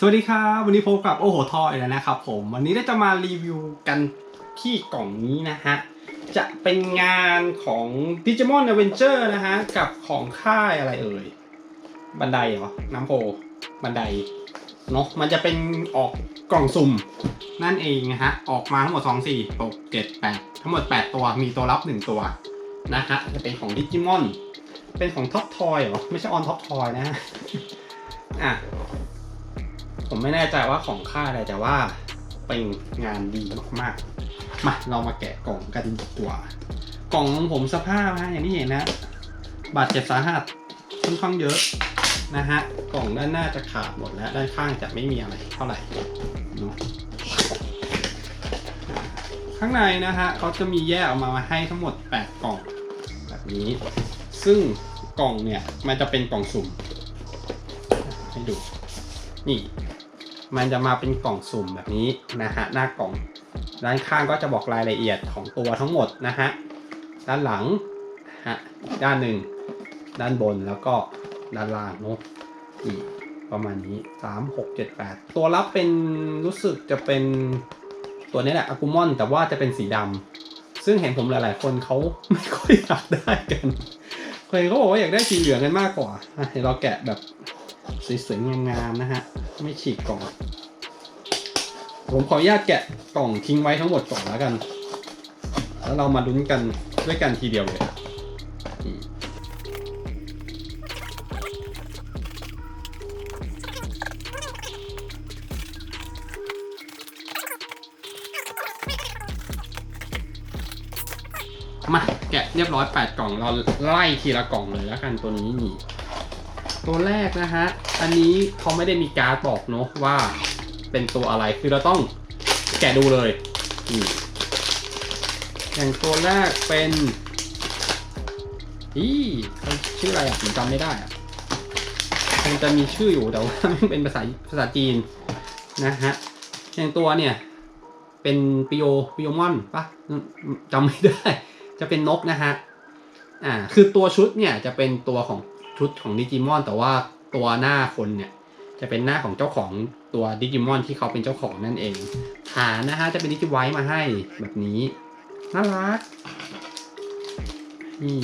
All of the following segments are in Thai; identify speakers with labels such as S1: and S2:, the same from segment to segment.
S1: สวัสดีครับวันนี้พบกับโอ้โหทอยแล้วนะครับผมวันนี้เราจะมารีวิวกันที่กล่องนี้นะฮะ จะเป็นงานของ Digimon Adventure นะฮะ กับของค่ายอะไรเอ่ย บันไดเหรอ น้ำโพบันไดเนาะมันจะเป็นออกกล่องสุ่ม นั่นเองนะฮะ ออกมาทั้งหมด 2 4 6 7 8 ทั้งหมด 8 ตัวมีตัวรับ 1 ตัวนะฮะจะเป็นของ Digimon เป็นของท็อปทอยเหรอ ไม่ใช่ออนท็อปทอยนะฮะอะ ผมไม่แน่ใจว่าของค่าอะไรแต่ว่าเป็นงานดีมากๆมาเรามาแกะกล่องกันดีกว่ากล่องของผมสภาพนะอย่างที่เห็นนะบาดเจ็บสาหัสค่อนข้างเยอะนะฮะกล่องด้านหน้าจะขาดหมดแล้วด้านข้างจะไม่มีอะไรเท่าไหร่เนาะข้างในนะฮะเขาจะมีแยกออกมาให้ทั้งหมด 8 กล่อง แบบนี้ ซึ่งกล่องเนี่ยมันจะเป็นกล่องสุ่มให้ดูนี่ มันจะมาเป็นกล่องสุ่มแบบนี้นะฮะหน้ากล่อง ด้านข้างก็จะบอกรายละเอียดของตัวทั้งหมดนะฮะด้านหลังฮะด้านหนึ่งด้านบนแล้วก็ด้านล่างเนาะนี่ประมาณนี้สามหกเจ็ดแปดตัวรับเป็นรู้สึกจะเป็นตัวนี้แหละอากูมอนแต่ว่าจะเป็นสีดำซึ่งเห็นผมหลาย ๆ คนเขาไม่ค่อยอยากได้กันเคยเขาบอกว่าอยากได้สีเหลืองกันมากกว่าเดี๋ยวเราแกะแบบสวยๆงามๆนะฮะ ไม่ฉีกกล่อง ผมขออนุญาตแกะกล่องทิ้งไว้ทั้งหมดก่อนแล้วกัน แล้วเรามาลุ้นกันด้วยกันทีเดียวเลยมาแกะเรียบร้อย 8 กล่องเราไล่ทีละกล่องเลยแล้วกันตัวนี้นี่ ตัวแรกนะฮะ อันนี้เขาไม่ได้มีการ์ดบอกเนอะว่าเป็นตัวอะไร คือเราต้องแกะดูเลยอย่างตัวแรกเป็นอีเขาชื่ออะไรอะผมจำไม่ได้อะมันจะมีชื่ออยู่แต่ว่าไม่เป็นภาษาภาษาจีนนะฮะ อย่างตัวเนี่ย เป็นปิโอปิโอมอนปะจำไม่ได้ จะเป็นนกนะฮะ อ่า คือตัวชุดเนี่ยจะเป็นตัวของ ชุดของดิจิมอน แต่ว่าตัวหน้าคนเนี่ยจะเป็นหน้าของเจ้าของตัวดิจิมอนที่เขาเป็นเจ้าของนั่นเองฐานนะฮะจะเป็นดิจิไวท์มาให้แบบนี้น่ารักนี่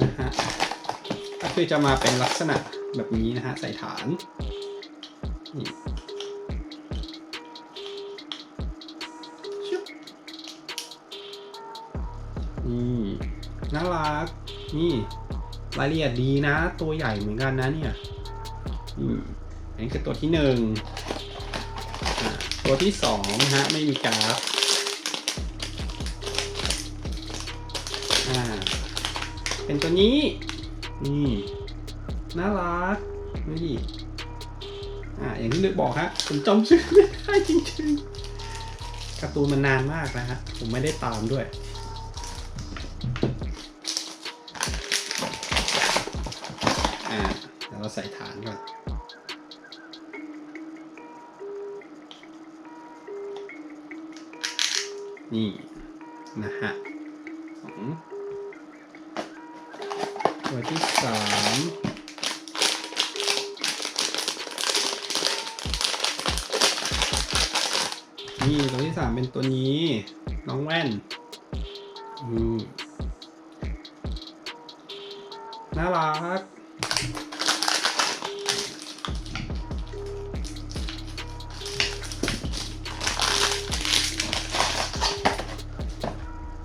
S1: นะฮะก็คือจะมาเป็นลักษณะแบบนี้นะฮะใส่ฐานนี่นี่ น่ารัก นี่รายละเอียดดีนะ ตัวใหญ่เหมือนกันนะเนี่ยอันนี้คือตัวที่หนึ่งตัวที่สองนะฮะ ไม่มีกราฟเป็นตัวนี้ นี่น่ารักนี่อ่าอย่างที่นึกบอกฮะผมจำชื่อไม่ได้จริงๆการ์ตูนมันนานมากนะฮะ ผมไม่ได้ตามด้วย ใส่ฐานก่อนนี่ นะฮะสองตัวที่สามนี่ตัวที่สามเป็นตัวนี้ น้องแว่นนี่น่ารัก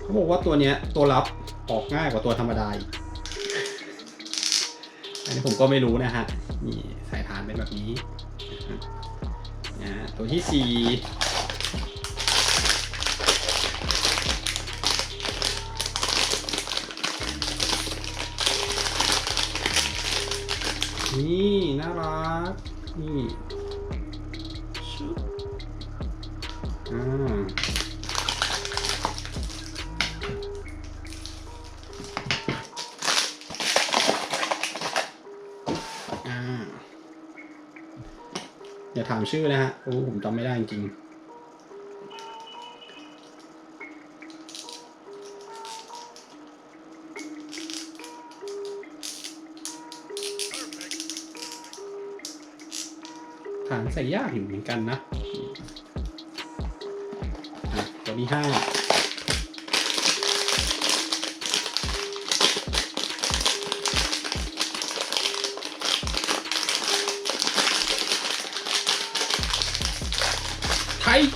S1: เขาบอกว่าตัวเนี้ยตัวรับออกง่ายกว่าตัวธรรมดาอีกอันนี้ผมก็ไม่รู้นะฮะ นี่สายฐานเป็นแบบนี้นะตัวที่สี่นี่น่ารัก นี่อ่า ถามชื่อนะฮะโอ้ผมจำไม่ได้จริงฐานใส่ยากอยู่เหมือนกันนะอะตัวที่ห้า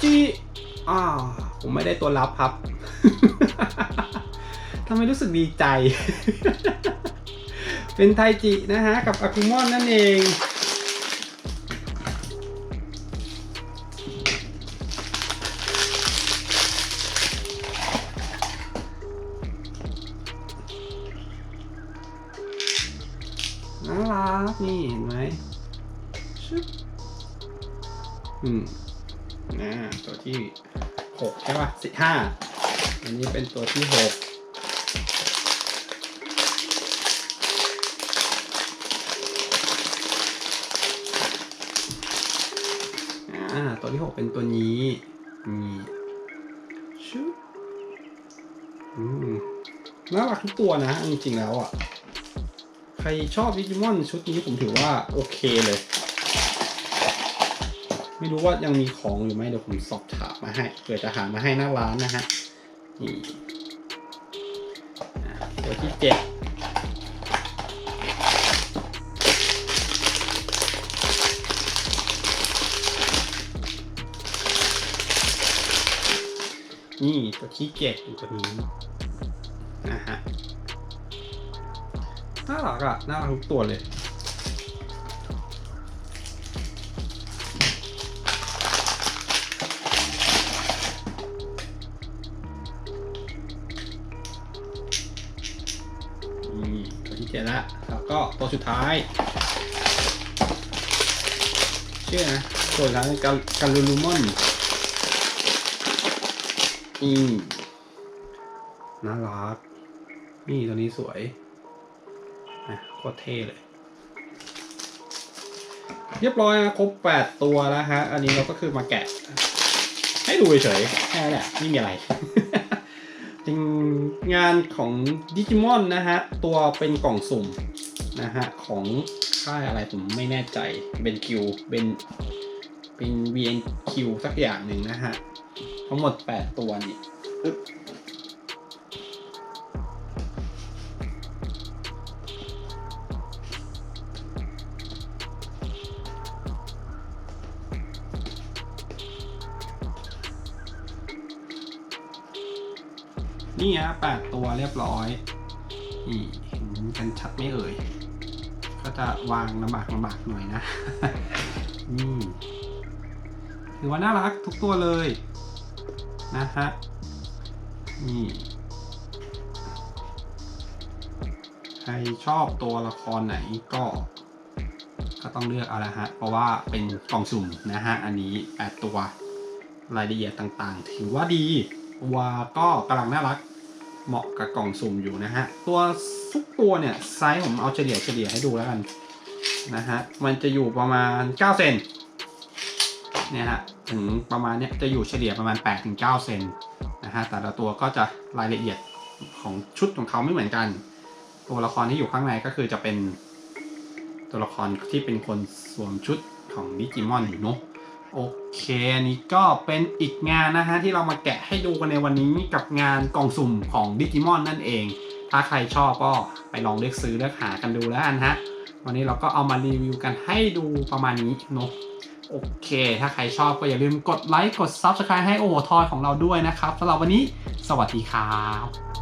S1: จิอ่าผมไม่ได้ตัวรับครับทำไมรู้สึกดีใจ เป็นไทจินะฮะ กับอากุมอนนั่นเองน่ารักนี่เห็นไหมชึบอืม ที่หกใช่ป่ะสิห้าอันนี้เป็นตัวที่หกอ่าตัวที่หกเป็นตัวนี้นี่ชึบอืมน่ารักทุกตัวนะจริงๆแล้วอะ ใครชอบดิจิมอนชุดนี้ผมถือว่าโอเคเลย ไม่รู้ว่ายังมีของอยู่ไหมเดี๋ยวผมสอบถามมาให้เผื่อจะหามาให้หน้าร้านนะฮะนี่ตัวที่เจ็ดนี่ตัวที่เจ็ดอยู่ตัวนี้นะฮะน่ารักอะน่ารักทุกตัวเลย นี่ตัวที่เจ็ดละแล้วก็ตัวสุดท้าย ชื่อนะตัวสุดท้ายการการลูลูมอนอืมน่ารัก นี่ตัวนี้สวยอะโคตรเท่เลย เรียบร้อยนะครบ 8 ตัวแล้วฮะ อันนี้เราก็คือมาแกะ ให้ดูเฉยๆแค่นั้นแหละไม่มีอะไร จริงงานของดิจิมอนนะฮะ ตัวเป็นกล่องสุ่มนะฮะ ของค่ายอะไรผมไม่แน่ใจเป็นคิวเป็นเป็น VNQ สักอย่างหนึ่งนะฮะ ทั้งหมด 8 ตัวนี่ นี่ฮะแปดตัวเรียบร้อยนี่เห็นกันชัดไม่เอ่ย ก็จะวางลำบากลำบากหน่อยนะนี่ถือว่าน่ารักทุกตัวเลย นะฮะนี่ใครชอบตัวละครไหนก็ก็ต้องเลือกเอาละฮะ เพราะว่าเป็นกล่องสุ่มนะฮะ อันนี้8ตัวรายละเอียดต่างๆ ถือว่าดีตัวก็กำลังน่ารัก เหมาะกับกล่องสุ่มอยู่นะฮะ ตัวทุกตัวเนี่ยไซส์ผมเอาเฉลี่ยเฉลี่ยให้ดูแล้วกันนะฮะ มันจะอยู่ประมาณ 9 เซนเนี่ยฮะ ถึงประมาณเนี้ยจะอยู่เฉลี่ยประมาณ 8-9 เซนนะฮะ แต่ละตัวก็จะรายละเอียดของชุดของเขาไม่เหมือนกัน ตัวละครที่อยู่ข้างในก็คือจะเป็นตัวละครที่เป็นคนสวมชุดของดิจิมอนอยู่เนาะ โอเคอันนี้ก็เป็นอีกงานนะฮะที่เรามาแกะให้ดูกันในวันนี้กับงานกล่องสุ่มของดิจิมอนนั่นเอง ถ้าใครชอบก็ไปลองเลือกซื้อเลือกหากันดูแล้วกันฮะวันนี้เราก็เอามารีวิวกันให้ดูประมาณนี้เนาะโอเค ถ้าใครชอบก็อย่าลืมกดไลค์กด Subscribe ให้โอโหทอยของเราด้วยนะครับสำหรับวันนี้ สวัสดีครับ